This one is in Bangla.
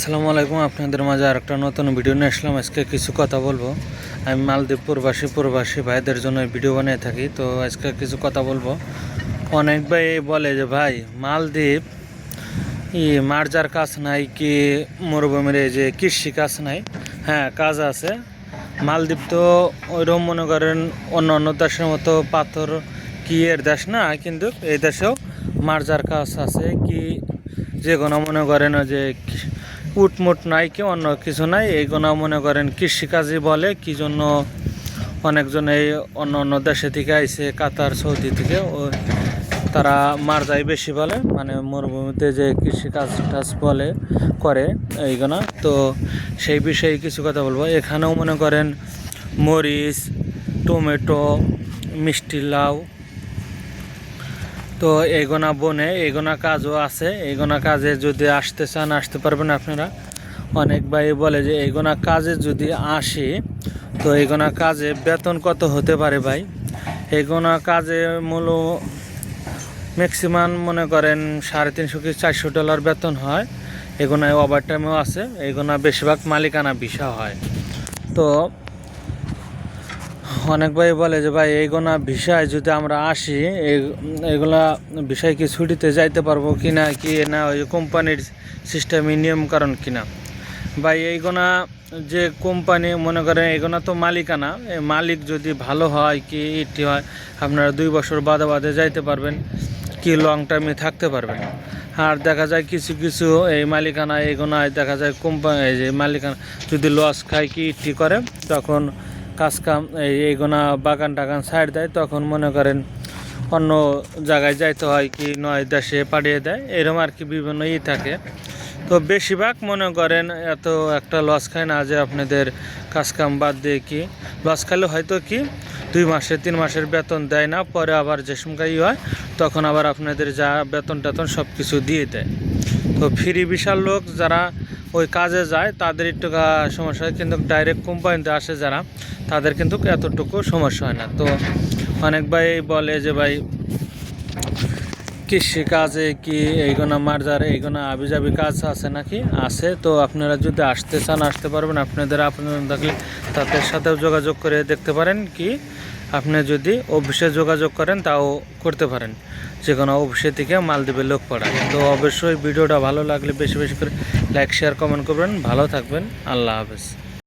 আসসালামু আলাইকুম, আপনাদের মাঝে আর একটা নতুন ভিডিও নিয়ে আসলাম। আজকে কিছু কথা বলব। আমি মালদ্বীপ প্রবাসী প্রবাসী ভাইদের জন্য ভিডিও বানিয়ে থাকি। তো আজকে কিছু কথা বলব। অনেক ভাই বলে যে, ভাই, মালদ্বীপ, ই মার্জার কাজ নাই কি মরুভূমির যে কৃষি কাজ নাই? হ্যাঁ কাজ আছে। মালদ্বীপ তো ওইরকম মনে করেন অন্য অন্য দেশের মতো পাথর কি এর দেশ না, কিন্তু এই দেশেও মার্জার কাজ আছে কি যে কোনো মনে করেন যে উটমুট নাই কি, অন্য কিছু নাই। এইগুলো মনে করেন কৃষিকাজই বলে, কি জন্য অনেকজন এই অন্য অন্য দেশে থেকে আইছে, কাতার, সৌদি থেকে তারা মারজাই বেশি বলে মানে মরুভূমিতে যে কৃষিকাজ টাজ বলে, করে এইগুলো। তো সেই বিষয়ে কিছু কথা বলব। এখানেও মনে করেন মরিচ, টমেটো, মিষ্টি লাউ তো এগোনা বনে, এগোনা কাজও আছে। এগোনা কাজে যদি আসতে চান, আসতে পারবেন আপনারা। অনেক ভাই বলে যে, এগোনা কাজে যদি আসি, তো এগোনা কাজে বেতন কত হতে পারে ভাই? এগোনা কাজে মূল ম্যাক্সিমাম মনে করেন সাড়ে তিনশো কি চারশো ডলার বেতন হয়। এগোনায় ওভার টাইমও আছে। এগোনা বেশিরভাগ মালিকানা ভিসা হয়। তো অনেক ভাই বলে যে, ভাই, এইগুলা ভিসায় যদি আমরা আসি এগুলা ভিসায় কি ছুটিতে যাইতে পারব কি না কি না ওই কোম্পানির সিস্টেমে নিয়ম কারণ কি না ভাই, এইগুলা যে কোম্পানি মনে করেন এইগুলা তো মালিকানা। মালিক যদি ভালো হয়, কি ইটি হয়, আপনারা দুই বছর বাদে বাদে যাইতে পারবেন, কি লং টাইমে থাকতে পারবেন। আর দেখা যায় কিছু কিছু এই মালিকানা এগোনায় দেখা যায় কোম্পানি যে মালিকানা যদি লস খায়, কি ইটি করে? তখন কাজ কাম, এই এইগুনা বাগান টাগান সাইড দেয়, তখন মনে করেন অন্য জায়গায় যাইতে হয় কি নয় দেশে পাঠিয়ে দেয় এরকম আর কি বিভিন্ন ই থাকে। তো বেশিরভাগ মনে করেন এত একটা লস খায় না যে আপনাদের কাজকাম বাদ দিয়ে কি লস খাইলে হয়তো কি দুই মাসে, তিন মাসের বেতন দেয় না, পরে আবার যে সময় হয়, তখন আবার আপনাদের যা বেতন টেতন সব কিছু দিয়ে দেয়। তো ফ্রি বিশাল লোক যারা ওই কাজে যায়, তাদের একটু সমস্যা হয়, কিন্তু ডাইরেক্ট কোম্পানিতে আসে যারা, তাদের কিন্তু এতটুকু সমস্যা হয় না। তো অনেক ভাই বলে যে ভাই, কৃষি কাজে কি এইগুনা মার্জার, এইগুনা আবিজাবি কাজ আছে নাকি? আছে, তো আপনারা যদি আসতে চান, আসতে পারবেন। আপনাদের আপনাদের থাকলে তাদের সাথেও যোগাযোগ করে দেখতে পারেন কি আপনি যদি অফিসে যোগাযোগ করেন, তাও করতে পারেন। যে কোনো অফিসে থেকে মালদ্বীপের লোক পড়া তো অবশ্যই ভিডিওটা ভালো লাগলে বেশি বেশি করে লাইক শেয়ার কমেন্ট করবেন। ভালো থাকবেন। আল্লাহ হাফেজ।